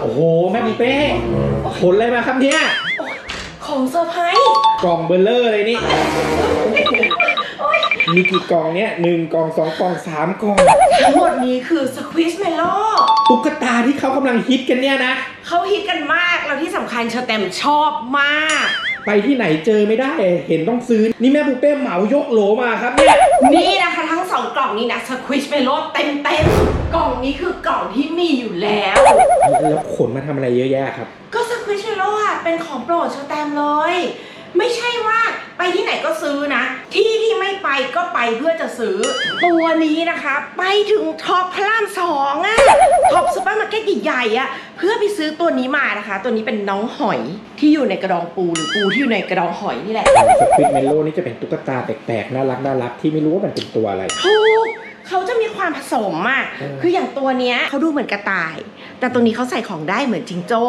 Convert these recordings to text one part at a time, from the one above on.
โอ้โห แม่ปุเป้ผลอะไรมาครับเนี่ย ของเซอร์ไพรส์กล่องเบลเลอร์เลยนี่ มีกี่กล่องเนี่ยหนึ่งกล่องสองกล่องสามกล่อง ทั้งหมดนี้คือสควิชเมโลตุ๊กตาที่เขากำลังฮิตกันเนี่ยนะ เขาฮิตกันมาก แล้วที่สำคัญเชอร์แตมชอบมาก ไปที่ไหนเจอไม่ได้ เห็นต้องซื้อ นี่แม่ปุเป้เหมายกโหลมาครับเนี่ย นี่นะคะทั้งสองกล่องนี้นะสควิชเมโลเต็มเต็มๆกล่องนี้คือกล่องที่มีอยู่แล้ว แล้วขนมาทำอะไรเยอะแยะครับ ก็สควิชเมโลอะเป็นของโปรดเชอร์แตมเลย ไม่ใช่ว่าไปที่ไหนก็ซื้อนะ ที่ที่ไม่ไปก็ไปเพื่อจะซื้อ ตัวนี้นะคะ ไปถึงท็อปพระรามสองอะท็อปซูเปอร์มาร์เก็ตใหญ่ๆอะเพื่อไปซื้อตัวนี้มานะคะ ตัวนี้เป็นน้องหอยที่อยู่ในกระดองปูหรือปูที่อยู่ในกระดองหอยนี่แหละ สควิตเมโลนี่จะเป็นตุ๊กตาแปลกๆ น่ารักน่ารักที่ไม่รู้ว่ามันเป็นตัวอะไร ถูก เขาจะมีความผสมอะเออคืออย่างตัวเนี้ยเขาดูเหมือนกระต่าย แต่ตัวนี้เขาใส่ของได้เหมือนจิงโจ้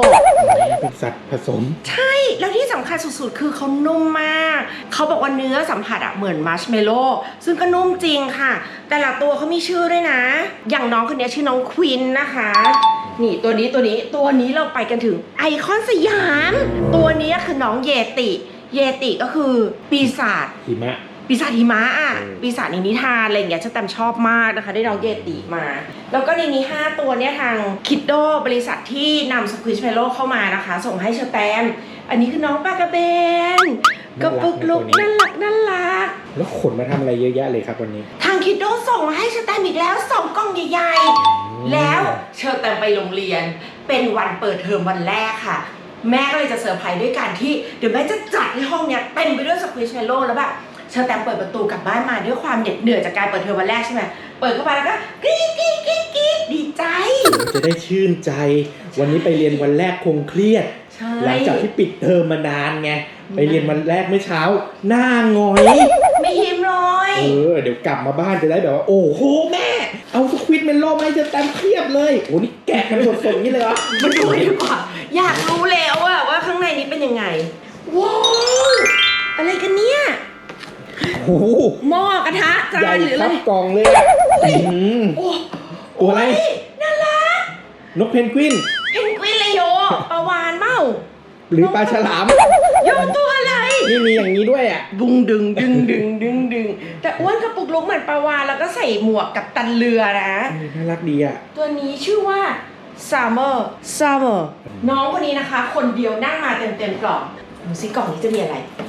เป็นสัตว์ผสม ใช่แล้วที่สำคัญสุดๆ คือเขานุ่มมาก เขาบอกว่าเนื้อสัมผัสอะเหมือนมัชเมลโล่ซึ่งก็นุ่มจริงค่ะ แต่ละตัวเขามีชื่อด้วยนะ อย่างน้องคนนี้ชื่อน้องควินนะคะนี่ตัวนี้ตัวนี้ตัวนี้เราไปกันถึงไอคอนสยาม ตัวนี้คือน้องเยติ เยติก็คือปีศาจหิมะ ปีศาจหิมะอะอืมปีศาจในนิทานอะไรอย่างเงี้ยฉันแตมชอบมากนะคะ ได้น้องเยติมา แล้วก็ในนี้ 5 ตัวเนี่ยทางคิดโดบริษัทที่นำสควิชเมโลเข้ามานะคะ ส่งให้เชอร์แตมอันนี้คือน้องปลากระเบนกระปุกลุกน่ารักน่ารัก แล้วขนมาทำอะไรเยอะแยะเลยครับวันนี้ ทางคิดโดส่งมาให้เชอร์แตมอีกแล้วสองกล่องใหญ่ๆแล้วเชอร์แตมไปโรงเรียน เป็นวันเปิดเทอมวันแรกค่ะ แม่ก็เลยจะเซอร์ไพรส์ด้วยการที่เดี๋ยวแม่จะจัดให้ห้องเนี้ยเต็มไปด้วยสควิชเมโลแล้วแบบ เชอร์แตมเปิดประตูกลับบ้านมาด้วยความเหน็ดเหนื่อยจากการเปิดเทอมวันแรกใช่ไหมเปิดเข้าไปแล้วก็กรี๊ดกรี๊ดกรี๊ดกรี๊ดดีใจ จะได้ชื่นใจ วันนี้ไปเรียนวันแรกคงเครียด ใช่ หลังจากที่ปิดเทอมมานานไง ไปเรียนวันแรกเมื่อเช้า หน้าหงอย ไม่หิมเลยเออ เดี๋ยวกลับมาบ้านจะได้แบบว่า โอ้โหแม่ เอาสควิตเมนโลมาให้จะแต้มเครียบเลยโอ้นี่แกะกันสดๆอย่างนี้เลยเหรอมาดูดีกว่า อยากรู้แล้วอะว่าข้างในนี้เป็นยังไง ว้าว โอ้โหหม้อกระทะจาใหญ่นหรืออะคไรรับกล่องเลยอะอื้อหือโอ้ตัวอะไรโยน่ารักนกเพนกวิน เพนกวินเลยโยปลาวานเมาหรือปลาฉลาม โยตัวอะไร นี่มีอย่างนี้ด้วยอะบุงดึงดึงดึงดึงดึงแต่อ้วนกระปุกลุกเหมือนปลาวานแล้วก็ใส่หมวกกับตันเรือนะน่ารักดีอะ ตัวนี้ชื่อว่า Summer Summer น้องคนนี้นะคะ คนเดียวนั่งมาเต็มเต็มๆกล่องดูสิกล่องนี้จะมีอะไรอ้า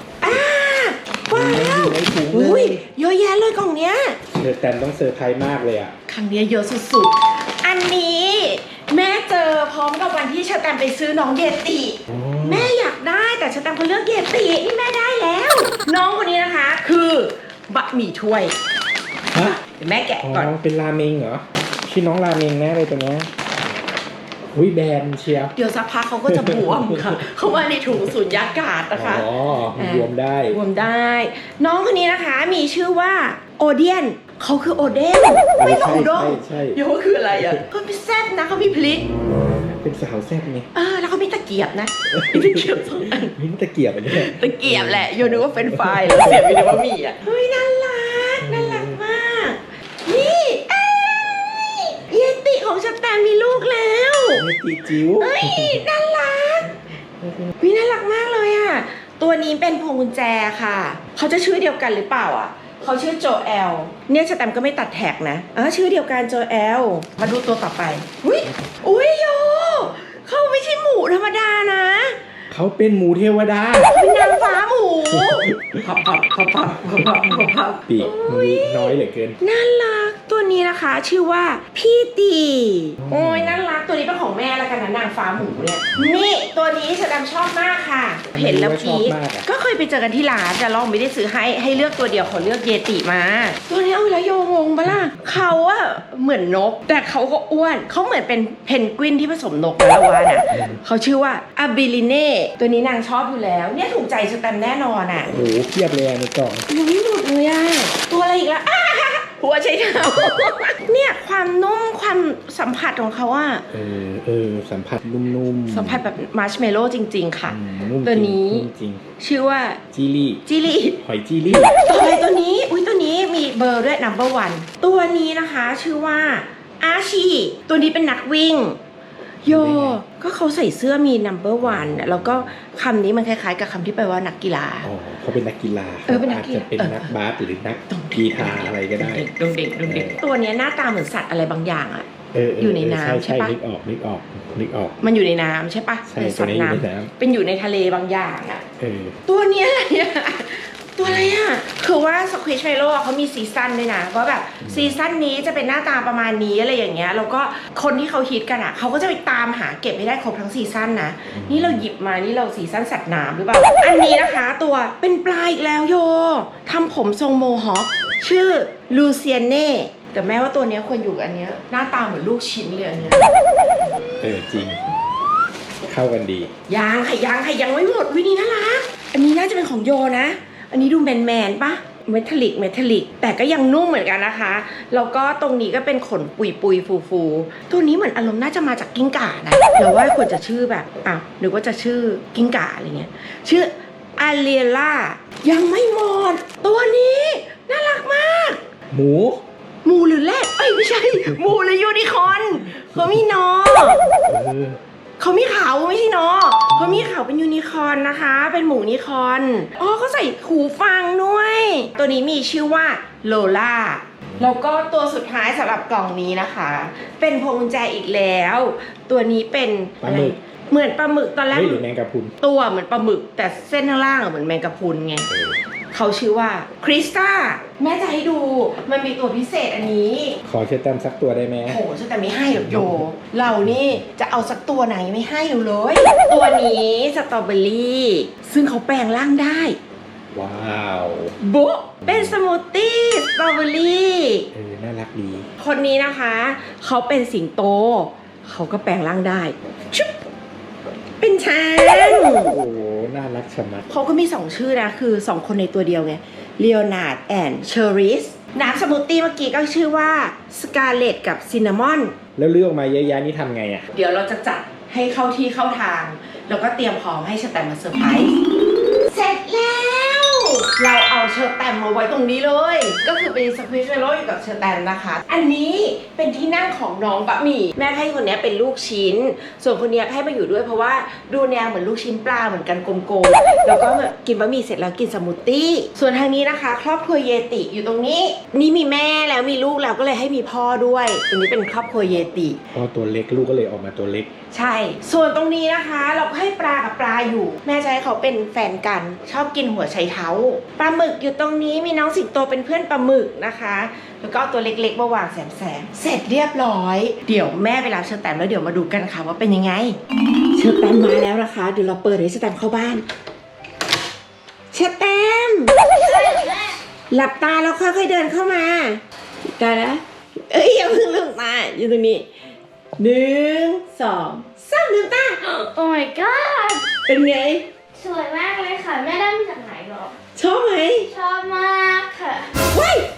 ว้าวอยู่ในถุงเลอุ้ยยเยอะแยะเลยกล่องเนี้ยเธอแต้มต้องเซอร์ไพรส์มากเลยอะ ครั้งเนี้ยเยอะสุดๆ อันนี้แม่เจอพร้อมกับวันที่ชาแตมไปซื้อน้องเยติแม่อยากได้แต่ชาแตมเขาเลือกเยตินี่แม่ได้แล้ว น้องคนนี้นะคะ คือบะหมี่ถ้วยฮะเดี๋ยวแม่แกะอ๋อก่อน เป็นราเมงเหรอชื่อน้องราเมงแน่เลยตัวเนี้ย อุ้ยแบนเชียวเดี๋ยวสักพักเขาก็จะบวมค่ะ เขาว่าในถุงสูญญากาศนะคะอ๋อรวมได้รวมได้ น้องคนนี้นะคะมีชื่อว่าโอเดียนเขาคือโอเดนไม่ต้องอุด้งใช่ใช่โยคืออะไรอะเขามีแซ่บนะเขามีพลิกเป็นสาวแซ่บไงเออแล้วเขามีตะเกียบนะมีตะเกียบสองอันนี่มันตะเกียบอันนี้ตะเกียบแหละโยนึกว่าเป็นไฟรายแล้วเสียบไปในบะหมี่อะเฮ้ยน่ารัก มิติจิ๋วเอ้ยน่ารักวิน่ารักมากเลยอะ ตัวนี้เป็นพวงกุญแจค่ะ เขาจะชื่อเดียวกันหรือเปล่าอะ เขาชื่อโจแอล เนี่ยสแตมก็ไม่ตัดแท็กนะอ๋อชื่อเดียวกันโจแอล มาดูตัวต่อไป อุ้ยอุ้ยโย เขาไม่ใช่หมูธรรมดานะ เขาเป็นหมูเทวดา เป็นนางฟ้าหมูพับพับพับพับพับพับปีกน้อยเหลือเกิน น่ารัก ตัวนี้นะคะชื่อว่าพี่ตีโอ้ยน่ารักตัวนี้เป็นของแม่แล้วกันนะนางฟ้าหมูเนี่ยนี่ตัวนี้ฉันชอบมากค่ะ เห็นแล้วชอบพีคมากอะก็เคยไปเจอกันที่ร้านแต่เราไม่ได้ซื้อให้ให้เลือกตัวเดียวขอเลือกเยติมา ตัวนี้เอาแล้วโยงงปะล่ะ เขาอะเหมือนนก แต่เขาก็อ้วนเขาเหมือนเป็นเพนกวินที่ผสมนกนะละวาน่ะเขาชื่อว่าอาบิลิเน่ตัวนี้นางชอบอยู่แล้ว เนี่ยถูกใจสแตมป์แน่นอนอะโอ้โหเพียบเลยอะในกล่องยังไม่หมดเลยอะตัวอะไรอีกละอ้าหัวใช้เท้าเนี่ยความนุ่มความสัมผัสของเขาอะเออเออสัมผัสนุ่มๆสัมผัสแบบมาร์ชเมลโล่จริง ๆ ค่ะ อืมนุ่มตัวจริงนี้นุ่มจริงชื่อว่าจิลี่จิลี่หอยจิลี่ตัวอะไรตัวนี้ อุ้ยตัวนี้มี เบอร์ด้วย number one ตัวนี้นะคะชื่อว่าอาชีตัวนี้เป็นนักวิ่ง โย ก็เขาใส่เสื้อมี number one อะแล้วก็คำนี้มันคล้ายๆ กับคำที่แปลว่านักกีฬา อ๋อเขาเป็นนักกีฬาเออเป็นนัอากจกีฬาจะเป็นเออนักบาสหรือนักกีฬาอะไรก็ได้ดงเด็กดงเด็กเออตัวเนี้ยหน้าตาเหมือนสัตว์อะไรบางอย่างอะเออเอยู่ในน้ำใช่ใช่ใช่ปะนึกออกนึกออกนึกออก มันอยู่ในน้ำใช่ปะใช่เป็นตัสัวตนี้ว์อยู่ในน้ำน้เป็นอยู่ในทะเลบางอย่างอะำเออตัวเนี้ยอะไรอะ ตัวอะไรอะคือว่าสควิชเมโลเขามีซีซั่นด้วยนะว่าแบบซีซั่นนี้จะเป็นหน้าตาประมาณนี้อะไรอย่างเงี้ย แล้วก็คนที่เขาฮิตกันอะเขาก็จะไปตามหาเก็บให้ได้ครบทั้งซีซั่นนะ นี่เราหยิบมา นี่เราซีซั่นสัตว์น้ำหรือเปล่า อันนี้นะคะตัวเป็นปลาอีกแล้วโยทำผมทรงโมฮอคชื่อลูเซียเน่แต่แม่ว่าตัวเนี้ยควรอยู่กับอันเนี้ยหน้าตาเหมือนลูกชิ้นเลยอันเนี้ยเออจริง เข้ากันดี ยังค่ะยังค่ะยังไม่หมดวินี่น่ารักอันนี้น่าจะเป็นของโยนะ อันนี้ดูแมนแมนๆปะเมทัลลิกเมทัลลิกแต่ก็ยังนุ่มเหมือนกันนะคะ แล้วก็ตรงนี้ก็เป็นขนปุยปุยฟูฟูๆตัวนี้เหมือนอารมณ์น่าจะมาจากกิ้งก่านะเราว่าควรจะชื่อแบบอะหรือว่าจะชื่อกิ้งก่าอะไรเงี้ย ชื่ออาเลียล่ายังไม่หมด ตัวนี้น่ารักมาก หมูหมูหรือแรดเอ้ยไม่ใช่หมูหรือยูนิคอร์นเขามีนอเออเขามีเขาไม่ใช่เนาะ เขามีเขาเป็นยูนิคอร์นนะคะ เป็นหมูนิคอร์นอ๋อเขาใส่หูฟังด้วย ตัวนี้มีชื่อว่าโลล่าแล้วก็ตัวสุดท้ายสำหรับกล่องนี้นะคะ เป็นพวงกุญแจอีกแล้ว ตัวนี้เป็นปลาหมึกเหมือนปลาหมึกตอนแรกเฮ้ยหรือแมงกะพรุนตัวเหมือนปลาหมึกแต่เส้นข้างล่างอะเหมือนแมงกะพรุนไง เออเขาชื่อว่าคริสตาแม่จะให้ดูมันมีตัวพิเศษอันนี้ ขอเชิญแต้มสักตัวได้ไหมโหฉันแต่ไม่ให้หรอกโย เรานี่จะเอาสักตัวไหนไม่ให้อยู่เลย ตัวนี้สตรอเบอรี่ ซึ่งเขาแปลงร่างได้ ว้าวโบ๊ะเป็นสมูทตี้สตรอเบอรี่ เออน่ารักดี คนนี้นะคะ เขาเป็นสิงโต เขาก็แปลงร่างได้ชุบ เป็นช้าง โอ้โหน่ารักชะมัด เขาก็มีสองชื่อนะ คือสองคนในตัวเดียวไงเล o โอนาร์ดแอนด์เชอริสน้ำสมูทตี้เมื่อกี้ก็ชื่อว่าสกาเลตกับซินนามอน แล้วเลือกออกมาเยอะแยะนี่ทำไงอะ เดี๋ยวเราจะจัดให้เข้าที่เข้าทาง แล้วก็เตรียมพร้อมให้เชอร์แตมมาเซอร์ไพรส์เสร็จแล้ว เราเอาเชอร์แตมมาไว้ตรงนี้เลย ก็คือ เป็นสควิชเมโลอยู่กับเชอร์แตมนะคะ อันนี้เป็นที่นั่งของน้องบะหมี่แม่ให้คนนี้เป็นลูกชิ้น ส่วนคนนี้ให้มาอยู่ด้วยเพราะว่าดูแนวเหมือนลูกชิ้นปลาเหมือนกันกลมๆแล้วก็แบบกินบะหมี่เสร็จแล้วกินสมูทตี้ ส่วนทางนี้นะคะ ครอบครัวเยติอยู่ตรงนี้ นี่มีแม่แล้วมีลูกแล้วก็เลยให้มีพ่อด้วยตรงนี้เป็นครอบครัวเยติพอตัวเล็กลูกก็เลยออกมาตัวเล็ก ใช่ ส่วนตรงนี้นะคะ เราก็ให้ปลากับปลาอยู่ แม่จะให้เขาเป็นแฟนกัน ชอบกินหัวไชเท้าปลาหมึกอยู่ตรงนี้มีน้องสิงโตเป็นเพื่อนปลาหมึกนะคะแล้วก็เอาตัวเล็กๆมาวางแสมแสมๆเสร็จเรียบร้อย เดี๋ยวแม่ไปรับเชอร์แตมแล้วเดี๋ยวมาดูกันค่ะว่าเป็นยังไง เชอร์แตมมาแล้วนะคะ เดี๋ยวเราเปิดให้เชอร์แตมเข้าบ้าน เชอร์แตมหลับตาแล้วค่อยๆเดินเข้ามาได้แล้วเอ้ยอย่าเพิ่งลืมตาอยู่ตรงนี้หนึ่งสองสามลืมตาโอ้ my god เป็นไง สวยมากเลยค่ะ แม่ได้มาจากไหนหรอ ชอบไหม ชอบมากค่ะเว้ยนั่งทับ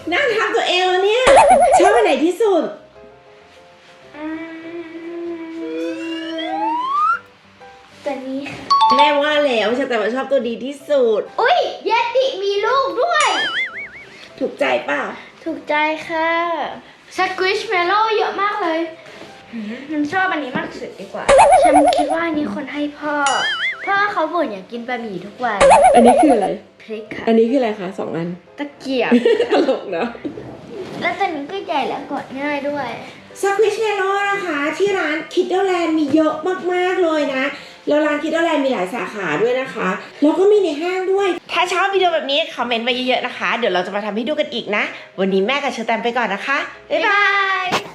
ตัว เองแล้วเนี่ยชอบอันไหนที่สุดอืมตัวนี้ค่ะ แม่ว่าแล้วฉันแต่ว่าชอบตัวดีที่สุด อุ้ยเยติมีลูกด้วย ถูกใจเปล่าถูกใจค่ะสควิชเมโลเยอะมากเลยหืมฉันชอบอันนี้มากสุดดีกว่า ฉันคิดว่าอันนี้คนให้พ่อ พ่อเขาบ่นอยากกินบะหมี่ทุกวัน อันนี้คืออะไร พริกค่ะ อันนี้คืออะไรคะสองอัน ตะเกียบ ตลกเนาะ แล้วตัวนี้ก็ใหญ่แล้วกดง่ายด้วยสควิชเมโลนะคะที่ร้านคิดเด r แลนด์มีเยอะมากๆเลยนะ แล้วร้านคิดเด r แลนด์มีหลายสาขาด้วยนะคะ แล้วก็มีในห้างด้วย ถ้าชอบวิดีโอแบบนี้คอมเมนต์ไว้เยอะๆนะคะ เดี๋ยวเราจะมาทำให้ดูกันอีกนะ วันนี้แม่กับเชอร์แตมไปก่อนนะคะ บ๊ายบายบาย